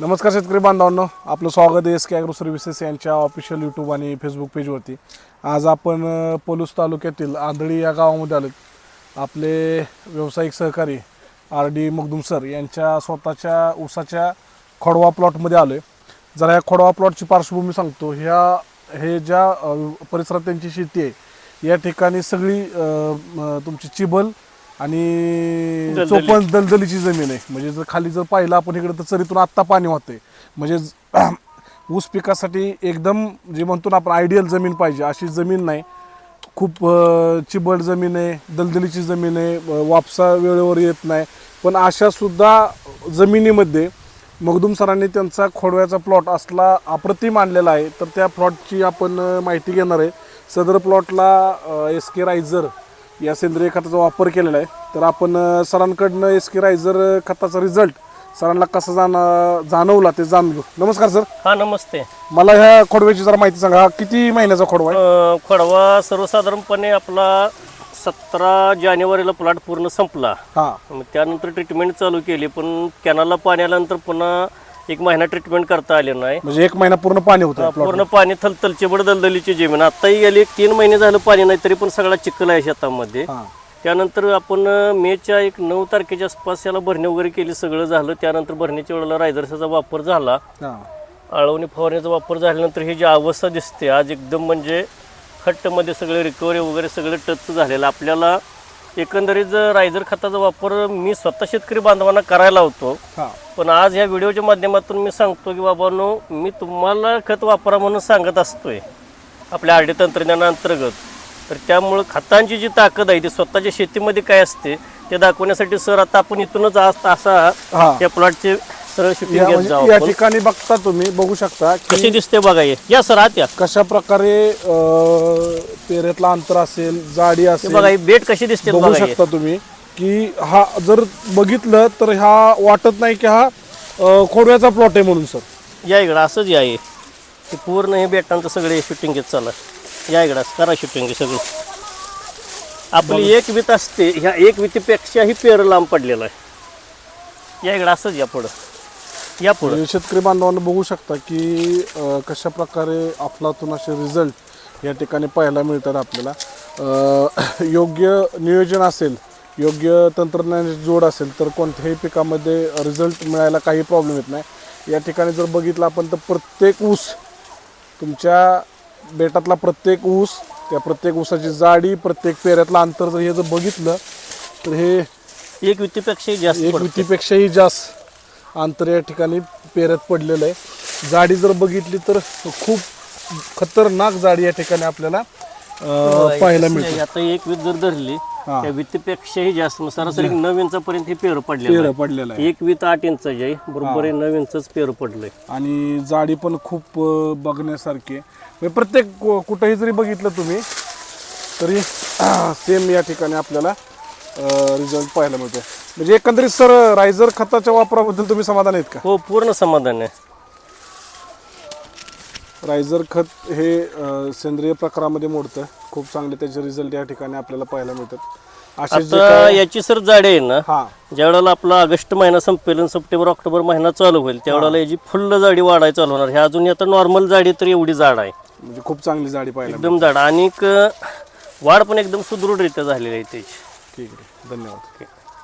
नमस्कार शेतकरी बांधवांनो. आपलं स्वागत आहे एस के ॲग्रो सर्व्हिसेस यांच्या ऑफिशियल यूट्यूब आणि फेसबुक पेजवरती आज आपण अ, पलूस तालुक्यातील आंधळी या गावामध्ये आलो आपले व्यावसायिक सहकारी आर डी मगदुम सर यांच्या स्वतःच्या ऊसाच्या खोडवा प्लॉटमध्ये आलो आहे जरा या खोडवा प्लॉटची पार्श्वभूमी सांगतो. ह्या हे ज्या परिसरात त्यांची शेती आहे या ठिकाणी सगळी तुमची चिबल आणि दलदली. चोपण दलदलीची जमीन आहे. म्हणजे जर खाली जर पाहिलं आपण इकडे तर चरीतून आत्ता पाणी होते म्हणजे ज- ऊस पिकासाठी एकदम जे म्हणतो ना आपण आयडियल जमीन पाहिजे. अशी जमीन नाही. खूप अ, चिबड जमीन आहे दलदलीची जमीन आहे अ, वापसा वेळेवर येत नाही. पण अशा सुद्धा जमिनीमध्ये मगदूम सरांनी त्यांचा खोडव्याचा प्लॉट असला अप्रतिम आणलेला आहे. तर त्या प्लॉटची आपण अ, माहिती घेणार आहे. सदर प्लॉटला एस के रायझर या सेंद्रिय खताचा वापर केलेला आहे. तर आपण सरांकडनं एस के रायझर खताचा रिझल्ट सरांना कसा जाण जाणवला ते जाणून घेऊ. नमस्कार सर. हा नमस्ते. मला ह्या खोडव्याची जरा माहिती सांगा. हा किती महिन्याचा खोडवा आहे? अं, खोडवा सर्वसाधारणपणे आपला सतरा जानेवारीला प्लॉट पूर्ण संपला. हा. मग त्यानंतर ट्रीटमेंट चालू केली पण कॅनलला पाणी आल्यानंतर पुन्हा एक महिना ट्रीटमेंट करता आले नाही. म्हणजे एक महिना पूर्ण पाणी होतं पूर्ण पाणी थलथलची बड दलदलीची जमीन. आताही गेली एक तीन महिने झालं पाणी नाही तरी पण सगळा चिखल आहे शेतामध्ये. त्यानंतर आपण मेच्या एक नऊ तारखेच्या आसपास याला भरणी वगैरे केली सगळं झालं. त्यानंतर भरणीच्या वेळेला रायझरसाचा वापर झाला. आळवणी फवारण्याचा वापर झाल्यानंतर ही जी अवस्था दिसते आज एकदम म्हणजे खट्टमध्ये सगळे रिकव्हरी वगैरे सगळं टच झालेलं. आपल्याला एकंदरीत जर रायझर खताचा वापर मी स्वतः शेतकरी बांधवांना करायला होतो हा. पण आज ह्या व्हिडिओच्या माध्यमातून मी सांगतो की बाबांनो मी तुम्हाला खत वापरा म्हणून सांगत असतोय आपल्या आरडी तंत्रज्ञानाअंतर्गत तर त्यामुळं खतांची जी ताकद आहे ती स्वतःच्या शेतीमध्ये काय असते ते दाखवण्यासाठी सर आता आपण इथूनच आज असा या प्लॉटचे सरळ शूटिंग या घेत म्हणजे जाऊ या आपण. ठिकाणी बघता तुम्ही बघू शकता की कशी दिसते बघा हे. या सर आत या. कशा प्रकारे अं, पेरेतला अंतर असेल जाडी हे असेल बघा ही बेट कशी दिसते बघू बघा हे. शकता तुम्ही की हा जर बघितलं तर हा वाटत नाही की हा अं, खोडव्याचा प्लॉट आहे म्हणून सर. या इकडं असंच या हे. हे पूर्ण हे बेटांचं सगळे शूटिंग घेत चालला. या इकडं करा शूटिंग सगळं. आपली एक वित असते ह्या एक वितीपेक्षाही पेर लांब पडलेला आहे. या इकडं असंच या पुढं. या पुढं म्हणजे शेतकरी बांधवांना बघू शकता की अं, कशा प्रकारे अफलातून असे रिझल्ट या ठिकाणी पाहायला मिळतात आपल्याला. अं, योग्य नियोजन असेल योग्य तंत्रज्ञानाची जोड असेल तर कोणत्याही पिकामध्ये रिझल्ट मिळायला काही प्रॉब्लेम येत नाही. या ठिकाणी जर बघितलं आपण तर प्रत्येक ऊस तुमच्या बेटातला प्रत्येक ऊस त्या प्रत्येक ऊसाची जाडी प्रत्येक पेऱ्यातलं अंतर जर हे जर बघितलं तर हे एक वितीपेक्षाही जास्त एक पडतं. वितीपेक्षाही जास्त. अंतर या ठिकाणी पेरत पडलेलं आहे. जाडी जर बघितली तर खूप खतरनाक जाडी या ठिकाणी आपल्याला पाहायला मिळते. आता एक वीत जर धरली. त्या वितीपेक्षाही जास्त सरासरी नऊ इंचापर्यंत हे पेर पडलेलं पेर. पडलेलं आहे. एक वीत आठ इंचाची आहे बरोबर आहे नऊ इंचच पेर पडलंय. आणि जाडी पण खूप बघण्यासारखी आहे. म्हणजे प्रत्येक कु- कुठेही जरी बघितलं तुम्ही तरी सेम या ठिकाणी आपल्याला रिझल्ट पाहायला मिळतो म्हणजे एकंदरीत सर रायझर खताच्या वापराबद्दल तुम्ही समाधान आहेत का? हो पूर्ण समाधान आहे. रायझर खत हे अ, सेंद्रिय प्रकारामध्ये मोडतं. खूप चांगले त्याचे रिझल्ट या ठिकाणी आपल्याला पाहायला मिळतात. असे जे आता याची सर जाडी आहे ना हा. ज्यावेळेला आपला ऑगस्ट महिना संपेल आणि सप्टेंबर ऑक्टोबर महिना चालू होईल त्यावेळेला याची फुल्ल जाडी वाढायला चालू होणार. हे अजून आता नॉर्मल जाडी तर एवढी जाड आहे. म्हणजे खूप चांगली जाडी पाहायला एकदम जाड. आणि वाढ पण एकदम सुदृढरित्या झालेली आहे त्याची. ठीक आहे धन्यवाद.